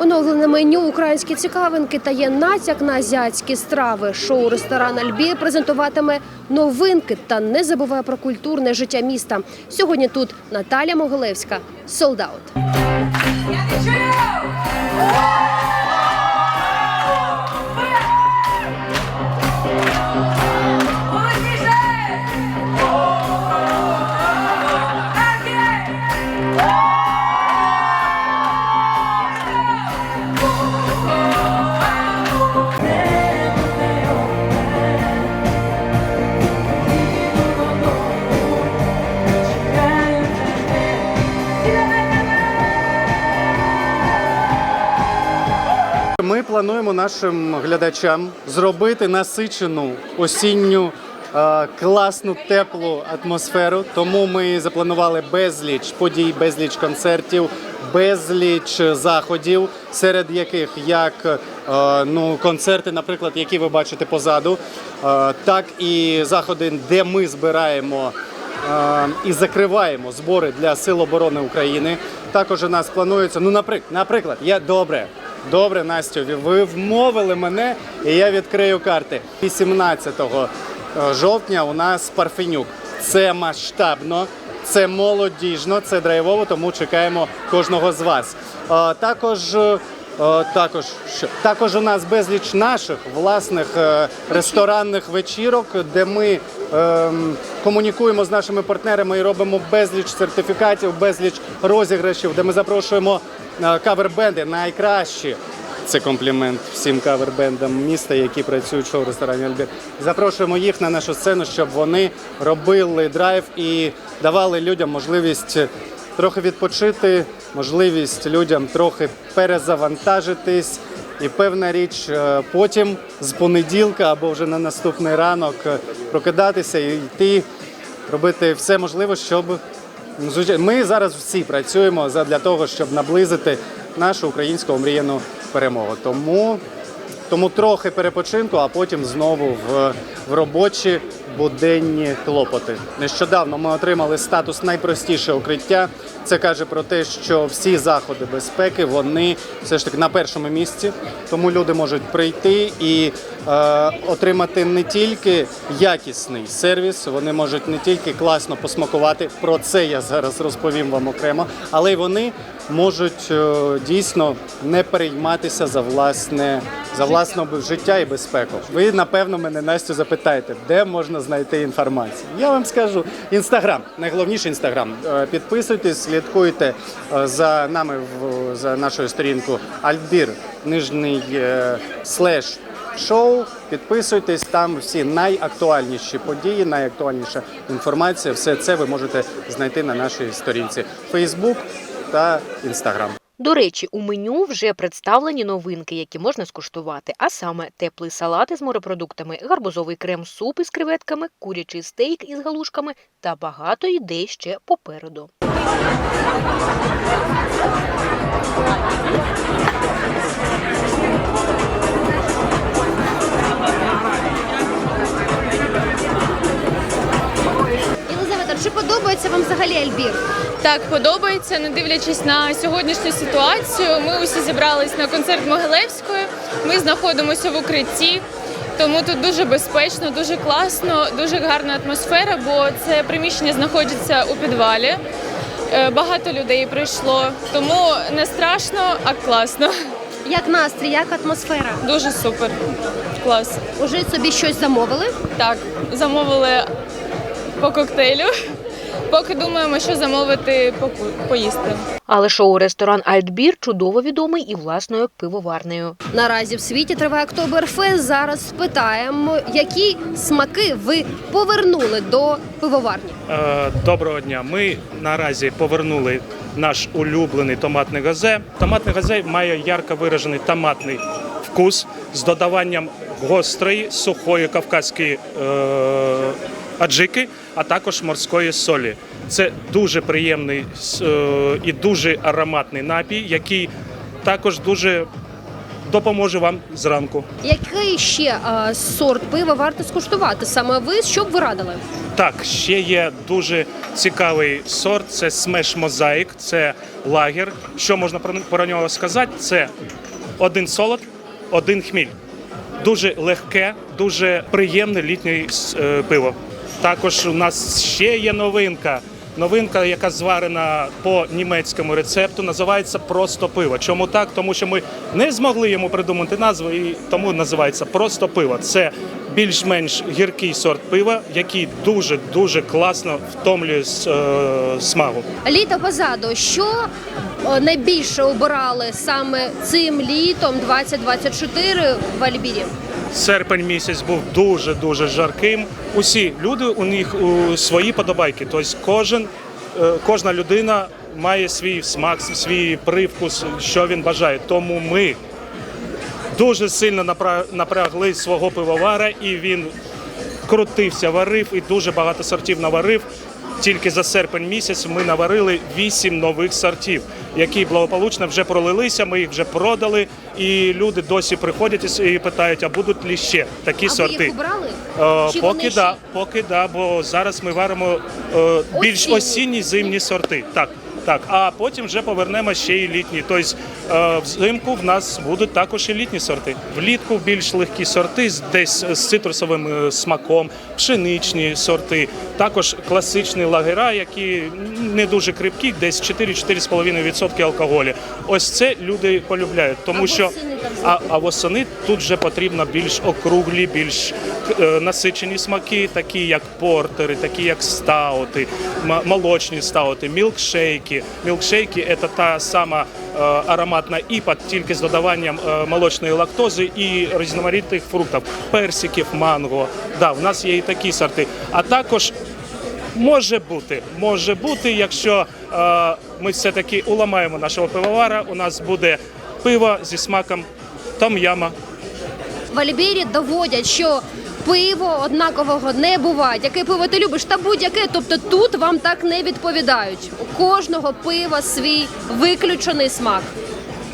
Оновлене меню українські цікавинки та є натяк на азіатські страви. Шоу ресторан Альбір презентуватиме новинки та не забуває про культурне життя міста. Сьогодні тут Наталя Могилевська, солдат. Плануємо нашим глядачам зробити насичену осінню е, класну теплу атмосферу. Тому ми запланували безліч подій, безліч концертів, безліч заходів, серед яких як е, ну, концерти, наприклад, які ви бачите позаду, е, так і заходи, де ми збираємо і закриваємо збори для Сил оборони України. Також у нас планується, ну, наприклад, наприклад, я добре. Добре, Настю, ви вмовили мене, і я відкрию карти. 18 жовтня у нас Парфенюк. Це масштабно, це молодіжно, це драйвово, тому чекаємо кожного з вас. Також. Е, Також також у нас безліч наших власних е, ресторанних вечірок, де ми ем, комунікуємо з нашими партнерами і робимо безліч сертифікатів, безліч розіграшів, де ми запрошуємо е, кавер-бенди найкращі. Це комплімент всім кавер-бендам міста, які працюють в шоу-ресторані Альбір. Запрошуємо їх на нашу сцену, щоб вони робили драйв і давали людям можливість трохи відпочити, можливість людям трохи перезавантажитись. І певна річ, е, потім з понеділка або вже на наступний ранок е, прокидатися і йти, робити все можливе, щоб Ну, Ми зараз всі працюємо для того, щоб наблизити нашу українську омріяну перемогу. Тому, тому трохи перепочинку, а потім знову в, в робочі буденні клопоти. Нещодавно ми отримали статус найпростіше укриття. Це каже про те, що всі заходи безпеки вони все ж таки на першому місці. Тому люди можуть прийти і отримати не тільки якісний сервіс, вони можуть не тільки класно посмакувати. Про це я зараз розповім вам окремо, але й вони можуть е, дійсно не перейматися за власне за власне життя і безпеку. Ви напевно мене Настю запитаєте, де можна знайти інформацію. Я вам скажу інстаграм. Найголовніше інстаграм. Е, Підписуйтесь, слідкуйте е, за нами за нашою сторінкою Альбір, нижній е, слеш шоу. Підписуйтесь там всі найактуальніші події, найактуальніша інформація. Все це ви можете знайти на нашій сторінці Facebook та Instagram. До речі, у меню вже представлені новинки, які можна скуштувати, а саме теплий салат із морепродуктами, гарбузовий крем-суп із креветками, курячий стейк із галушками та багато ідей ще попереду. Альбір? Так, подобається, не дивлячись на сьогоднішню ситуацію. Ми усі зібрались на концерт Могилевської. Ми знаходимося в укритті, тому тут дуже безпечно, дуже класно, дуже гарна атмосфера, бо це приміщення знаходиться у підвалі. Е, Багато людей прийшло, тому не страшно, а класно. Як настрій, як атмосфера? Дуже супер. Клас. Уже собі щось замовили? Так, замовили по коктейлю. Поки думаємо, що замовити поїсти. Але шоу-ресторан Альтбір чудово відомий і власною пивоварнею. Наразі в світі триває Октоберфест. Зараз спитаємо, які смаки ви повернули до пивоварні. Е, Доброго дня. Ми наразі повернули наш улюблений томатний газе. Томатний газе має ярко виражений томатний вкус з додаванням гострої сухої кавказької е, аджики, а також морської солі. Це дуже приємний е, і дуже ароматний напій, який також дуже допоможе вам зранку. Який ще а, сорт пива варто скуштувати? Саме ви що б ви радили? Так, ще є дуже цікавий сорт. Це Smash Mosaic, це лагер. Що можна про, про нього сказати? Це один солод, один хміль. Дуже легке, дуже приємне літнє е, пиво. Також у нас ще є новинка. Новинка, яка зварена по німецькому рецепту, називається просто пиво. Чому так? Тому що ми не змогли йому придумати назву, і тому називається просто пиво. Це більш-менш гіркий сорт пива, який дуже дуже класно втомлює е, смагу. Літо позаду. Що найбільше обирали саме цим літом 2024 в Альбірі? Серпень місяць був дуже дуже жарким. Усі люди у них у свої подобайки. Тобто кожен, е, кожна людина має свій смак, свій привкус, що він бажає. Тому ми дуже сильно напрягли свого пивовара, і він крутився, варив і дуже багато сортів наварив. Тільки за серпень місяць ми наварили вісім нових сортів, які благополучно вже пролилися. Ми їх вже продали, і люди досі приходять і питають, а будуть ли ще такі а ви сорти. їх убрали? Е, Чи поки вони да, ще? поки да, бо зараз ми варимо е, більш Осінні. осінні зимні сорти. Так, так. А потім вже повернемо ще й літні. Тобто взимку в нас будуть також і літні сорти. Влітку більш легкі сорти, десь з цитрусовим е, смаком, пшеничні сорти, також класичні лагера, які не дуже крипкі, десь 4-4,5% алкоголю. Ось це люди полюбляють, тому що а, а восени тут вже потрібно більш округлі, більш е, насичені смаки, такі як портери, такі як стаути, молочні стаути, мілкшейки. Мілкшейки це та сама е, ароматна іпа, тільки з додаванням е, молочної лактози і різноманітних фруктів, персиків, манго. Да, в нас є і такі сорти. А також Може бути, може бути, якщо е, ми все-таки уламаємо нашого пивовара, у нас буде пиво зі смаком там яма. В Альбірі доводять, що пиво однакового не буває. Яке пиво ти любиш, та будь-яке. Тобто тут вам так не відповідають. У кожного пива свій виключений смак.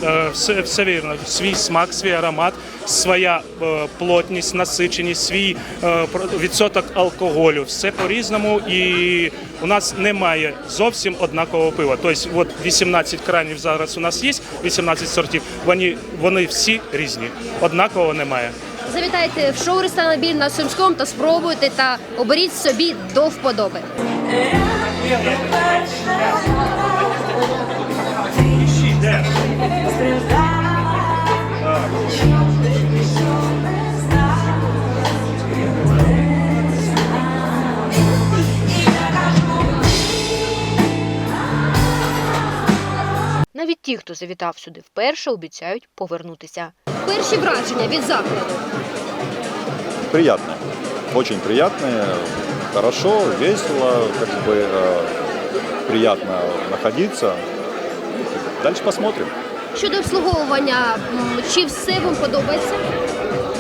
Е, все, все вірно. Свій смак, свій аромат, своя е, плотність, насиченість, свій е, відсоток алкоголю. Все по-різному, і у нас немає зовсім однакового пива. Тобто, от 18 кранів зараз у нас є, 18 сортів. Вони, вони всі різні. Однакового немає. Завітайте в шоу ресторан «Біль» на Сумському та спробуйте та оберіть собі до вподоби. Навіть ті, хто завітав сюди вперше, обіцяють повернутися. Перші враження від закладу. приятные. Очень приятные, хорошо, весело, как бы э, приятно находиться. Дальше посмотрим. Щодо обслуговування, м, чи все вам подобається?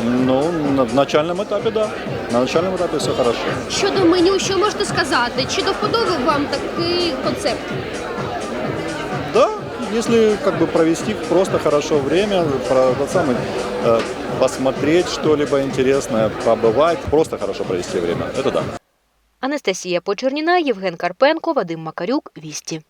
Ну, на в начальном этапе, да. На начальном этапе все хорошо. Щодо меню, що можете сказати? Чи до вподоби вам такий концепт? Да, если как бы провести просто хорошо время, про, тот самый, э, посмотреть что-либо интересное, побывать, просто хорошо провести время, это да. Анастасія Почерніна, Євген Карпенко, Вадим Макарюк, Вісті.